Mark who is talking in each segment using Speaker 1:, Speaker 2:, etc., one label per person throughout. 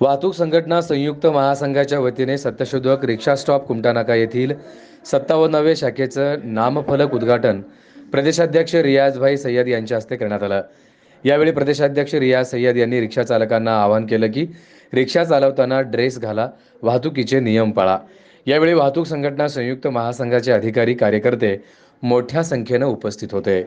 Speaker 1: वाहतूक संघटना संयुक्त महासंघाच्या वतीने सत्यशोधक रिक्षा स्टॉप कुमटानाका येथील सत्तावन्नाव्या शाखेचं नामफलक उद्घाटन प्रदेशाध्यक्ष रियाजभाई सय्यद यांच्या हस्ते करण्यात आलं. यावेळी प्रदेशाध्यक्ष रियाज सय्यद यांनी रिक्षा चालकांना आवाहन केलं की रिक्षा चालवताना ड्रेस घाला वाहतुकीचे नियम पाळा. यावेळी वाहतूक संघटना संयुक्त महासंघाचे अधिकारी कार्यकर्ते मोठ्या संख्येनं उपस्थित होते.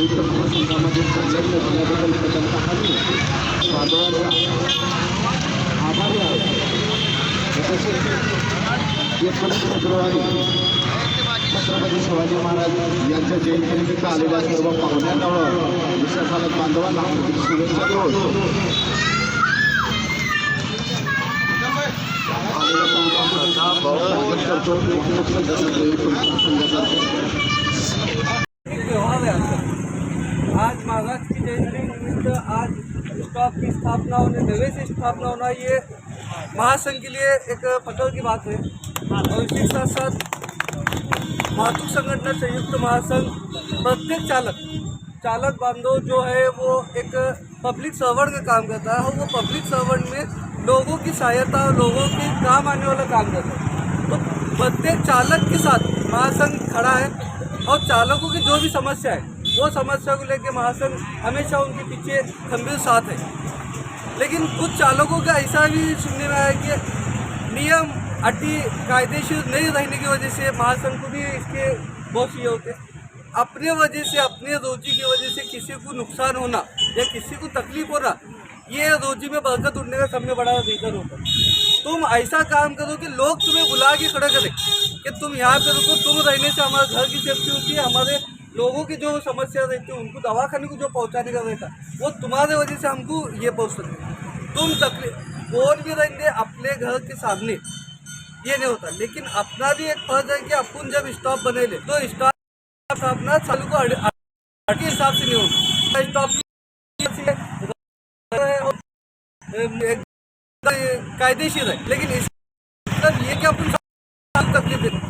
Speaker 2: संयुक्त महासंघामध्ये संलग्न झाल्याबद्दल प्रथमतः मी बांधवांचा आभारी आहे तसेच फेब्रुवारी छत्रपती शिवाजी महाराज यांच्या जयंतीनिमित्त आलेल्या सर्व पाहुण्यांवर चालक बांधवांना शुभेच्छा देऊन वाहतूक संघटना संयुक्त महासंघाचा
Speaker 3: त्योहार है आज आज महाराज की जयंती आज स्टॉप की स्थापना होने, नवे से स्थापना होना ये महासंघ के लिए एक फखर की बात है। और इसी के साथ साथ वाहतूक संगठन संयुक्त महासंघ, प्रत्येक चालक चालक बांधव जो है वो एक पब्लिक सर्वेंट का काम करता है और वो पब्लिक सर्वेंट में लोगों की सहायता और लोगों के काम आने वाला काम करता है। तो प्रत्येक चालक के साथ महासंघ खड़ा है और चालकों की जो भी समस्या है वो समस्या को लेकर महासंघ हमेशा उनके पीछे गंभीर साथ है लेकिन कुछ चालकों का ऐसा भी सुनने में आया कि नियम अटी कायदेशीर नहीं रहने की वजह से महासंघ को भी इसके बहुत ये होते। अपने वजह से, अपने रोजी की वजह से किसी को नुकसान होना या किसी को तकलीफ़ होना, ये रोजी में बरकत उठने का सबसे बड़ा रीज़न होता तुम ऐसा काम करो कि लोग तुम्हें बुला के खड़ा करें कि तुम यहाँ पे रुको, तुम रहने से हमारे घर की सेफ्टी होती है, हमारे लोगों की जो समस्या रहती है उनको दवाखाने को जो पहुँचाने का रहता वो तुम्हारे वजह से हमको ये पहुँच सकते तुम तकलीफ़ बोल भी रहेंगे अपने घर के सामने ये नहीं होता लेकिन अपना भी एक फ़र्ज़ है कि अपन जब स्टॉप बने ले तो स्टॉप अपना चालू को हिसाब से नहीं होगा स्टॉप कायदेशीर आहे लेकिन इस मतलब ये की आपण तकलीफ़ देतो